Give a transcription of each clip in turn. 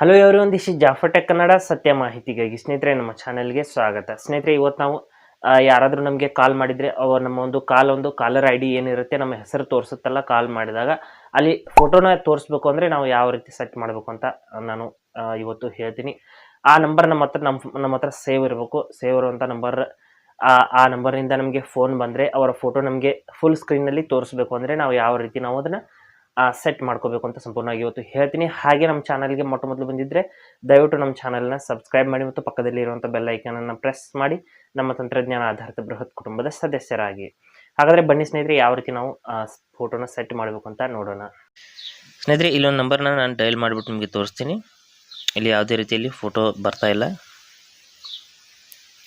Hello every ಒಂದು Jafar tech Kannada ಸತ್ಯ ಮಾಹಿತಿಗಾಗಿ ಸ್ನೇಹಿತರೆ, ನಮ್ಮ ಚಾನೆಲ್ಗೆ ಸ್ವಾಗತ. ಸ್ನೇಹಿತರೆ, ಇವತ್ತು ನಾವು ಯಾರಾದರೂ ನಮಗೆ ಕಾಲ್ ಮಾಡಿದರೆ ಅವ್ರು ನಮ್ಮ ಒಂದು ಕಾಲ್ ಒಂದು ಕಾಲರ್ ಐ ಡಿ ಏನಿರುತ್ತೆ, ನಮ್ಮ ಹೆಸರು ತೋರಿಸುತ್ತಲ್ಲ ಕಾಲ್ ಮಾಡಿದಾಗ ಅಲ್ಲಿ ಫೋಟೋನ ತೋರಿಸ್ಬೇಕು ಅಂದರೆ ನಾವು ಯಾವ ರೀತಿ ಸೆಟ್ ಮಾಡಬೇಕು ಅಂತ ನಾನು ಇವತ್ತು ಹೇಳ್ತೀನಿ. ಆ ನಂಬರ್ ನಮ್ಮ ಹತ್ರ ನಮ್ಮ ನಮ್ಮ ಹತ್ರ ಸೇವ್ ಇರಬೇಕು. ಸೇವ್ ಇರುವಂಥ ನಂಬರ್ ಆ ನಂಬರ್ನಿಂದ ನಮಗೆ ಫೋನ್ ಬಂದರೆ, ಅವರ ಫೋಟೋ ನಮಗೆ ಫುಲ್ ಸ್ಕ್ರೀನಲ್ಲಿ ತೋರಿಸ್ಬೇಕು ಅಂದರೆ ನಾವು ಯಾವ ರೀತಿ ನಾವು ಅದನ್ನು ಸೆಟ್ ಮಾಡ್ಕೋಬೇಕು ಅಂತ ಸಂಪೂರ್ಣವಾಗಿ ಇವತ್ತು ಹೇಳ್ತೀನಿ. ಹಾಗೆ ನಮ್ಮ ಚಾನಲ್ಗೆ ಮೊಟ್ಟ ಮೊದಲು ಬಂದಿದ್ದರೆ ದಯವಿಟ್ಟು ನಮ್ಮ ಚಾನಲ್ನ ಸಬ್ಸ್ಕ್ರೈಬ್ ಮಾಡಿ ಮತ್ತು ಪಕ್ಕದಲ್ಲಿ ಇರುವಂಥ ಬೆಲ್ ಐಕನನ್ನು ಪ್ರೆಸ್ ಮಾಡಿ ನಮ್ಮ ತಂತ್ರಜ್ಞಾನ ಆಧಾರಿತ ಬೃಹತ್ ಕುಟುಂಬದ ಸದಸ್ಯರಾಗಿ. ಹಾಗಾದರೆ ಬನ್ನಿ ಸ್ನೇಹಿತರೆ, ಯಾವ ರೀತಿ ನಾವು ಫೋಟೋನ ಸೆಟ್ ಮಾಡಬೇಕು ಅಂತ ನೋಡೋಣ. ಸ್ನೇಹಿತರೆ, ಇಲ್ಲೊಂದು ನಂಬರ್ನ ನಾನು ಡಯಲ್ ಮಾಡಿಬಿಟ್ಟು ನಿಮಗೆ ತೋರಿಸ್ತೀನಿ. ಇಲ್ಲಿ ಯಾವುದೇ ರೀತಿಯಲ್ಲಿ ಫೋಟೋ ಬರ್ತಾ ಇಲ್ಲ.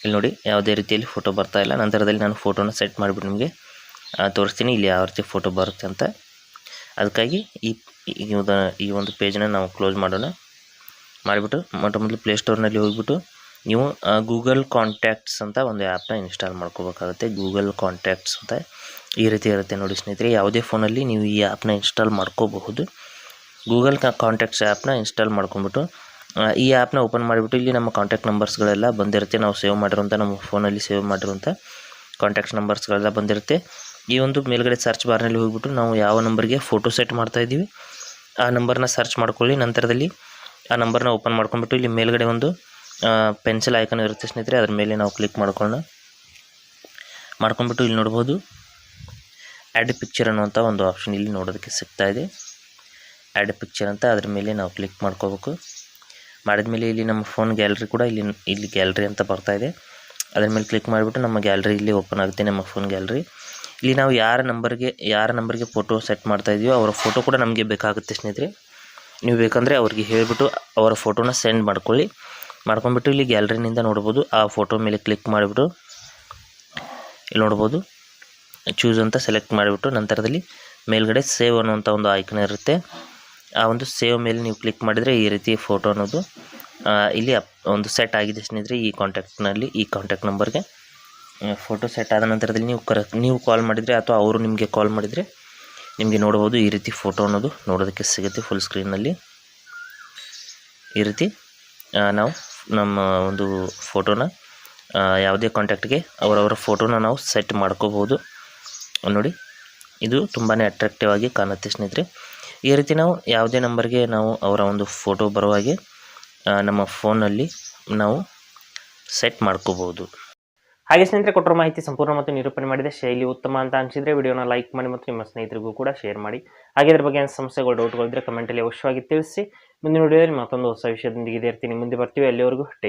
ಇಲ್ಲಿ ನೋಡಿ, ಯಾವುದೇ ರೀತಿಯಲ್ಲಿ ಫೋಟೋ ಬರ್ತಾ ಇಲ್ಲ. ನಂತರದಲ್ಲಿ ನಾನು ಫೋಟೋನ ಸೆಟ್ ಮಾಡಿಬಿಟ್ಟು ನಿಮಗೆ ತೋರಿಸ್ತೀನಿ. ಇಲ್ಲಿ ಯಾವ ರೀತಿ ಫೋಟೋ ಬರುತ್ತೆ ಅಂತ. ಅದಕ್ಕಾಗಿ ಈ ಈ ಒಂದು ಪೇಜನ್ನ ನಾವು ಕ್ಲೋಸ್ ಮಾಡೋಣ. ಮಾಡಿಬಿಟ್ಟು, ಮೊಟ್ಟ ಮೊದಲು ಪ್ಲೇಸ್ಟೋರ್ನಲ್ಲಿ ಹೋಗಿಬಿಟ್ಟು, ನೀವು ಗೂಗಲ್ ಕಾಂಟ್ಯಾಕ್ಟ್ಸ್ ಅಂತ ಒಂದು ಆ್ಯಪ್ನ ಇನ್ಸ್ಟಾಲ್ ಮಾಡ್ಕೋಬೇಕಾಗುತ್ತೆ. ಗೂಗಲ್ ಕಾಂಟ್ಯಾಕ್ಟ್ಸ್ ಅಂತ ಈ ರೀತಿ ಇರುತ್ತೆ ನೋಡಿ ಸ್ನೇಹಿತರೆ. ಯಾವುದೇ ಫೋನಲ್ಲಿ ನೀವು ಈ ಆ್ಯಪ್ನ ಇನ್ಸ್ಟಾಲ್ ಮಾಡ್ಕೋಬಹುದು. ಗೂಗಲ್ ಕಾಂಟ್ಯಾಕ್ಟ್ಸ್ ಆ್ಯಪ್ನ ಇನ್ಸ್ಟಾಲ್ ಮಾಡ್ಕೊಂಬಿಟ್ಟು ಈ ಆ್ಯಪ್ನ ಓಪನ್ ಮಾಡಿಬಿಟ್ಟು, ಇಲ್ಲಿ ನಮ್ಮ ಕಾಂಟ್ಯಾಕ್ಟ್ ನಂಬರ್ಸ್ಗಳೆಲ್ಲ ಬಂದಿರುತ್ತೆ. ನಾವು ಸೇವ್ ಮಾಡಿರುವಂಥ ನಮ್ಮ ಫೋನಲ್ಲಿ ಸೇವ್ ಮಾಡಿರುವಂಥ ಕಾಂಟ್ಯಾಕ್ಟ್ ನಂಬರ್ಸ್ಗಳೆಲ್ಲ ಬಂದಿರುತ್ತೆ. ಈ ಒಂದು ಮೇಲ್ಗಡೆ ಸರ್ಚ್ ಬಾರ್ನಲ್ಲಿ ಹೋಗಿಬಿಟ್ಟು ನಾವು ಯಾವ ನಂಬರ್ಗೆ ಫೋಟೋ ಸೆಟ್ ಮಾಡ್ತಾ ಇದ್ದೀವಿ, ಆ ನಂಬರ್ನ ಸರ್ಚ್ ಮಾಡ್ಕೊಳ್ಳಿ. ನಂತರದಲ್ಲಿ ಆ ನಂಬರ್ನ ಓಪನ್ ಮಾಡ್ಕೊಂಡ್ಬಿಟ್ಟು ಇಲ್ಲಿ ಮೇಲ್ಗಡೆ ಒಂದು ಪೆನ್ಸಿಲ್ ಐಕನ್ ಇರುತ್ತೆ ಸ್ನೇಹಿತರೆ, ಅದ್ರ ಮೇಲೆ ನಾವು ಕ್ಲಿಕ್ ಮಾಡ್ಕೊಳ್ಳೋಣ. ಮಾಡ್ಕೊಂಡ್ಬಿಟ್ಟು ಇಲ್ಲಿ ನೋಡ್ಬೋದು ಆ್ಯಡ್ ಪಿಕ್ಚರ್ ಅನ್ನುವಂಥ ಒಂದು ಆಪ್ಷನ್ ಇಲ್ಲಿ ನೋಡೋದಕ್ಕೆ ಸಿಗ್ತಾ ಇದೆ. ಆ್ಯಡ್ ಪಿಕ್ಚರ್ ಅಂತ ಅದ್ರ ಮೇಲೆ ನಾವು ಕ್ಲಿಕ್ ಮಾಡ್ಕೋಬೇಕು. ಮಾಡಿದ್ಮೇಲೆ ಇಲ್ಲಿ ನಮ್ಮ ಫೋನ್ ಗ್ಯಾಲರಿ ಕೂಡ ಇಲ್ಲಿ ಇಲ್ಲಿ ಗ್ಯಾಲರಿ ಅಂತ ಬರ್ತಾ ಇದೆ. ಅದ್ರ ಮೇಲೆ ಕ್ಲಿಕ್ ಮಾಡಿಬಿಟ್ಟು ನಮ್ಮ ಗ್ಯಾಲರಿ ಇಲ್ಲಿ ಓಪನ್ ಆಗುತ್ತೆ ನಮ್ಮ ಫೋನ್ ಗ್ಯಾಲರಿ ಇಲ್ಲಿ ನಾವು ಯಾರ ನಂಬರ್ಗೆ ಯಾರ ನಂಬರ್ಗೆ ಫೋಟೋ ಸೆಟ್ ಮಾಡ್ತಾ ಇದೀವೋ ಅವರ ಫೋಟೋ ಕೂಡ ನಮಗೆ ಬೇಕಾಗುತ್ತೆ ಸ್ನೇಹಿತರೆ. ನೀವು ಬೇಕಂದರೆ ಅವ್ರಿಗೆ ಹೇಳಿಬಿಟ್ಟು ಅವರ ಫೋಟೋನ ಸೆಂಡ್ ಮಾಡ್ಕೊಳ್ಳಿ. ಮಾಡ್ಕೊಂಡ್ಬಿಟ್ಟು ಇಲ್ಲಿ ಗ್ಯಾಲರಿನಿಂದ ನೋಡ್ಬೋದು. ಆ ಫೋಟೋ ಮೇಲೆ ಕ್ಲಿಕ್ ಮಾಡಿಬಿಟ್ಟು ಇಲ್ಲಿ ನೋಡ್ಬೋದು. ಚೂಸ್ ಅಂತ ಸೆಲೆಕ್ಟ್ ಮಾಡಿಬಿಟ್ಟು ನಂತರದಲ್ಲಿ ಮೇಲ್ಗಡೆ ಸೇವ್ ಅನ್ನುವಂಥ ಒಂದು ಐಕನ್ ಇರುತ್ತೆ. ಆ ಒಂದು ಸೇವ್ ಮೇಲೆ ನೀವು ಕ್ಲಿಕ್ ಮಾಡಿದರೆ ಈ ರೀತಿ ಫೋಟೋ ಅನ್ನೋದು ಇಲ್ಲಿ ಒಂದು ಸೆಟ್ ಆಗಿದೆ ಸ್ನೇಹಿತರೆ ಈ ಕಾಂಟ್ಯಾಕ್ಟ್ನಲ್ಲಿ ಈ ಕಾಂಟ್ಯಾಕ್ಟ್ ನಂಬರ್ಗೆ ಫೋಟೋ ಸೆಟ್ ಆದ ನಂತರದಲ್ಲಿ ನೀವು ಕರೆ, ನೀವು ಕಾಲ್ ಮಾಡಿದರೆ ಅಥವಾ ಅವರು ನಿಮಗೆ ಕಾಲ್ ಮಾಡಿದರೆ ನಿಮಗೆ ನೋಡ್ಬೋದು ಈ ರೀತಿ ಫೋಟೋ ಅನ್ನೋದು ನೋಡೋದಕ್ಕೆ ಸಿಗುತ್ತೆ ಫುಲ್ ಸ್ಕ್ರೀನಲ್ಲಿ ಈ ರೀತಿ ನಾವು ನಮ್ಮ ಒಂದು ಫೋಟೋನ ಯಾವುದೇ ಕಾಂಟ್ಯಾಕ್ಟ್ಗೆ ಅವರವರ ಫೋಟೋನ ನಾವು ಸೆಟ್ ಮಾಡ್ಕೋಬೋದು ನೋಡಿ, ಇದು ತುಂಬಾ ಅಟ್ರಾಕ್ಟಿವ್ ಆಗಿ ಕಾಣುತ್ತೆ ಸ್ನೇಹಿತರೆ. ಈ ರೀತಿ ನಾವು ಯಾವುದೇ ನಂಬರ್ಗೆ ನಾವು ಅವರ ಒಂದು ಫೋಟೋ ಬರುವಾಗೆ ನಮ್ಮ ಫೋನಲ್ಲಿ ನಾವು ಸೆಟ್ ಮಾಡ್ಕೋಬೋದು ಹಾಗೆ ಸ್ನೇಹಿತರೆ, ಕೊಟ್ಟರು ಮಾಹಿತಿ ಸಂಪೂರ್ಣ ಮತ್ತು ನಿರೂಪಣೆ ಮಾಡಿದೆ ಶೈಲಿ ಉತ್ತಮ ಅಂತ ಅನಿಸಿದ್ರೆ ವಿಡಿಯೋನ ಲೈಕ್ ಮಾಡಿ ಮತ್ತು ನಿಮ್ಮ ಸ್ನೇಹಿತರಿಗೂ ಕೂಡ ಶೇರ್ ಮಾಡಿ. ಹಾಗೆ ಇದ್ರ ಬಗ್ಗೆ ಸಮಸ್ಯೆಗಳು ಡೌಟ್ಗಳಿದ್ರೆ ಕಮೆಂಟಲ್ಲಿ ಅವಶ್ಯವಾಗಿ ತಿಳಿಸಿ. ಮುಂದಿನ ವಿಡಿಯೋದಲ್ಲಿ ಮತ್ತೊಂದು ಹೊಸ ವಿಷಯದೊಂದಿಗೆ ಇದೇ ಇರ್ತೀನಿ ಮುಂದೆ ಬರ್ತೀವಿ. ಅಲ್ಲಿವರೆಗೂ ಟೇಕ್